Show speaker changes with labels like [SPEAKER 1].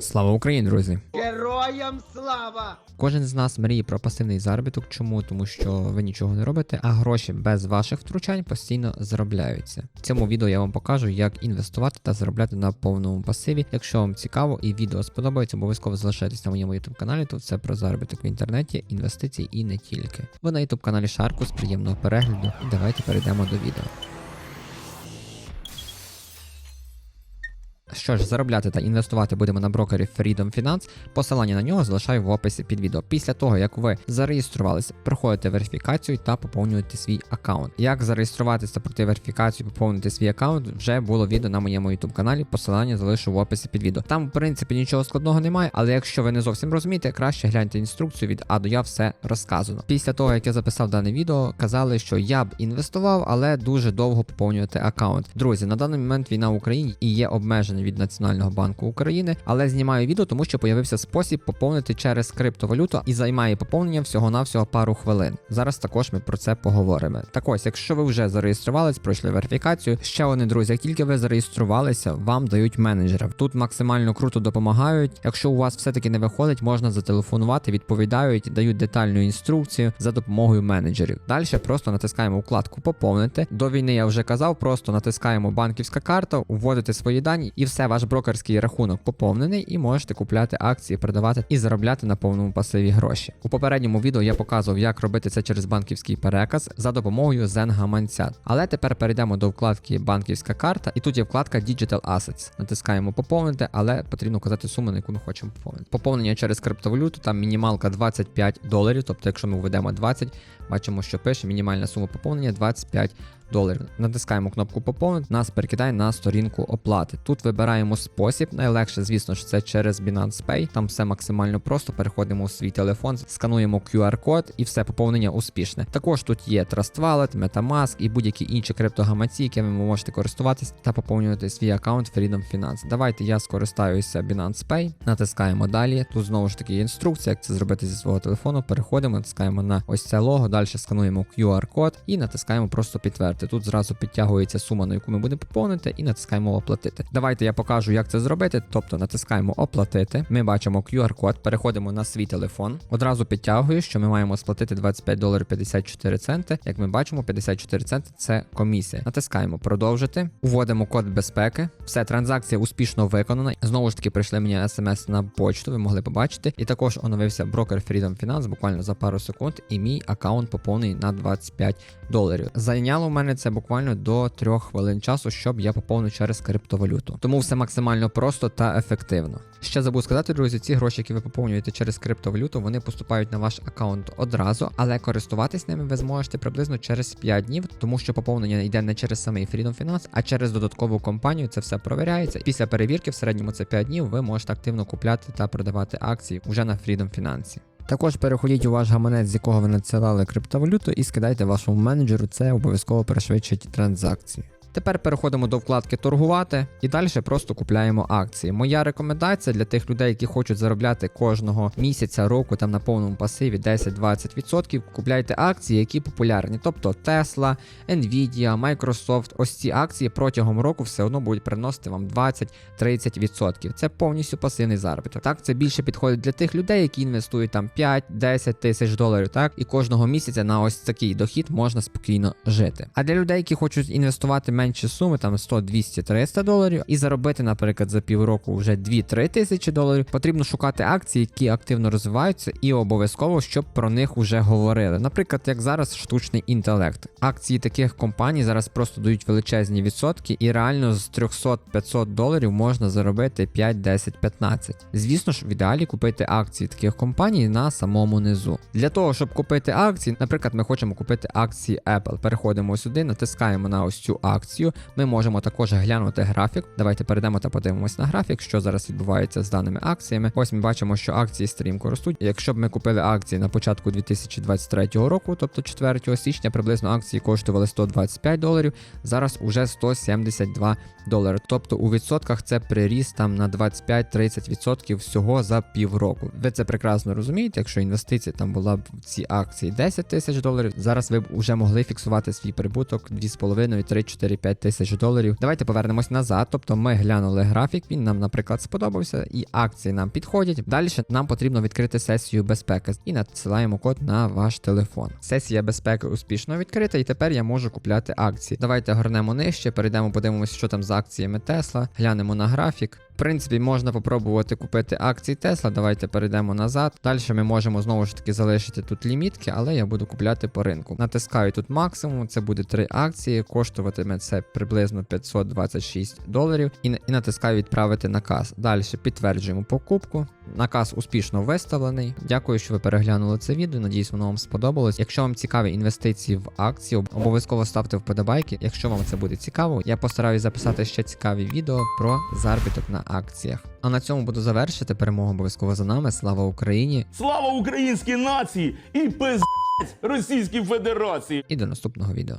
[SPEAKER 1] Слава Україні, друзі!
[SPEAKER 2] Героям слава!
[SPEAKER 1] Кожен з нас мріє про пасивний заробіток. Чому? Тому що ви нічого не робите, а гроші без ваших втручань постійно заробляються. В цьому відео я вам покажу, як інвестувати та заробляти на повному пасиві. Якщо вам цікаво і відео сподобається, обов'язково залишайтесь на моєму YouTube каналі. Тут все про заробіток в інтернеті, інвестиції і не тільки. Ви на YouTube каналі Шаркус. Приємного перегляду. Давайте перейдемо до відео. Що ж, заробляти та інвестувати будемо на брокері Freedom Finance. Посилання на нього залишаю в описі під відео. Після того, як ви зареєструвалися, проходите верифікацію та поповнюєте свій аккаунт. Як зареєструватися та пройти верифікацію, поповнити свій аккаунт, вже було відео на моєму YouTube каналі. Посилання залишу в описі під відео. Там, в принципі, нічого складного немає, але якщо ви не зовсім розумієте, краще гляньте інструкцію від А до Я все розказано. Після того, як я записав дане відео, казали, що я б інвестував, але дуже довго поповнювати аккаунт. Друзі, на даний момент війна в Україні і є обмеження від Національного банку України, але знімаю відео, тому що появився спосіб поповнити через криптовалюту і займає поповнення всього-навсього пару хвилин. Зараз також ми про це поговоримо. Так ось, якщо ви вже зареєструвались, пройшли верифікацію. Ще вони, друзі, як тільки ви зареєструвалися, вам дають менеджера. Тут максимально круто допомагають. Якщо у вас все-таки не виходить, можна зателефонувати, відповідають, дають детальну інструкцію за допомогою менеджерів. Далі просто натискаємо вкладку Поповнити. До війни я вже казав, просто натискаємо банківська карта, вводите свої дані, і все, ваш брокерський рахунок поповнений, і можете купляти акції, продавати і заробляти на повному пасиві гроші. У попередньому відео я показував, як робити це через банківський переказ за допомогою Zen гаманця. Але тепер перейдемо до вкладки Банківська карта, і тут є вкладка Digital Assets. Натискаємо поповнити, але потрібно казати суму, на яку ми хочемо поповнити. Поповнення через криптовалюту, там мінімалка 25 доларів. Тобто, якщо ми введемо 20, бачимо, що пише мінімальна сума поповнення 25 доларів. Натискаємо кнопку поповнити, нас перекидає на сторінку оплати. Тут вибираємо спосіб. Найлегше, звісно ж, це через Binance Pay. Там все максимально просто. Переходимо у свій телефон, скануємо QR-код і все поповнення успішне. Також тут є Trust Wallet, MetaMask і будь-які інші криптогаманці, якими ви можете користуватись та поповнювати свій аккаунт Freedom Finance. Давайте я скористаюся Binance Pay, натискаємо далі. Тут знову ж таки інструкція, як це зробити зі свого телефону. Переходимо, натискаємо на ось це лого, далі скануємо QR-код і натискаємо просто підтвердити. Тут зразу підтягується сума, на яку ми будемо поповнити, і натискаємо оплатити. Давайте я покажу, як це зробити. Тобто натискаємо оплатити. Ми бачимо QR-код, переходимо на свій телефон. Одразу підтягую, що ми маємо сплатити 25 доларів 54 центи. Як ми бачимо, 54 центи це комісія. Натискаємо продовжити, вводимо код безпеки. Все, транзакція успішно виконана. Знову ж таки, прийшли мені смс на почту, ви могли побачити. І також оновився брокер Freedom Finance буквально за пару секунд, і мій аккаунт поповнений на 25 доларів. Зайняло у мене це буквально до 3 хвилин часу, щоб я поповнив через криптовалюту. Тому все максимально просто та ефективно. Ще забув сказати, друзі, ці гроші, які ви поповнюєте через криптовалюту, вони поступають на ваш аккаунт одразу, але користуватись ними ви зможете приблизно через 5 днів, тому що поповнення йде не через самий Freedom Finance, а через додаткову компанію. Це все провіряється. Після перевірки в середньому це 5 днів. Ви можете активно купляти та продавати акції вже на Freedom Finance. Також переходіть у ваш гаманець, з якого ви надсилали криптовалюту, і скидайте вашому менеджеру. Це обов'язково пришвидшить транзакції. Тепер переходимо до вкладки торгувати і далі просто купляємо акції. Моя рекомендація для тих людей, які хочуть заробляти кожного місяця року там на повному пасиві 10-20%. Купляйте акції, які популярні, тобто Tesla, Nvidia, Microsoft. Ось ці акції протягом року все одно будуть приносити вам 20-30%. Це повністю пасивний заробіток. Так, це більше підходить для тих людей, які інвестують там 5-10 тисяч доларів. Так, і кожного місяця на ось такий дохід можна спокійно жити. А для людей, які хочуть інвестувати менші суми, там 100, 200, 300 доларів, і заробити, наприклад, за півроку вже 2-3 тисячі доларів, потрібно шукати акції, які активно розвиваються, і обов'язково, щоб про них вже говорили. Наприклад, як зараз штучний інтелект. Акції таких компаній зараз просто дають величезні відсотки, і реально з 300-500 доларів можна заробити 5, 10, 15. Звісно ж, в ідеалі купити акції таких компаній на самому низу. Для того, щоб купити акції, наприклад, ми хочемо купити акції Apple. Переходимо сюди, натискаємо на ось цю акцію. Ми можемо також глянути графік. Давайте перейдемо та подивимось на графік, що зараз відбувається з даними акціями. Ось ми бачимо, що акції стрімко ростуть. Якщо б ми купили акції на початку 2023 року, тобто 4 січня, приблизно акції коштували 125 доларів. Зараз уже 172 долари. Тобто у відсотках це приріст там на 25-30% всього за півроку. Ви це прекрасно розумієте. Якщо інвестиція там була б в ці акції 10 тисяч доларів, зараз ви б вже могли фіксувати свій прибуток 2,5, 3, 4, 5 тисяч доларів. Давайте повернемось назад. Тобто ми глянули графік, він нам, наприклад, сподобався, і акції нам підходять. Далі нам потрібно відкрити сесію безпеки і надсилаємо код на ваш телефон. Сесія безпеки успішно відкрита, і тепер я можу купляти акції. Давайте горнемо нижче, перейдемо, подивимося, що там з акціями Тесла, глянемо на графік. Принципі, можна попробувати купити акції Тесла. Давайте перейдемо назад. Далі ми можемо знову ж таки залишити тут лімітки, але я буду купляти по ринку. Натискаю тут максимум, це буде 3 акції, коштуватиме це приблизно 526 доларів. І, і натискаю відправити наказ. Далі підтверджуємо покупку. Наказ успішно виставлений. Дякую, що ви переглянули це відео. Надіюсь, воно вам сподобалось. Якщо вам цікаві інвестиції в акції, обов'язково ставте вподобайки. Якщо вам це буде цікаво, я постараюсь записати ще цікаві відео про заробіток на акціях. А на цьому буду завершити. Перемога обов'язково за нами. Слава Україні!
[SPEAKER 3] Слава українській нації і пиздець Російській Федерації!
[SPEAKER 1] І до наступного відео.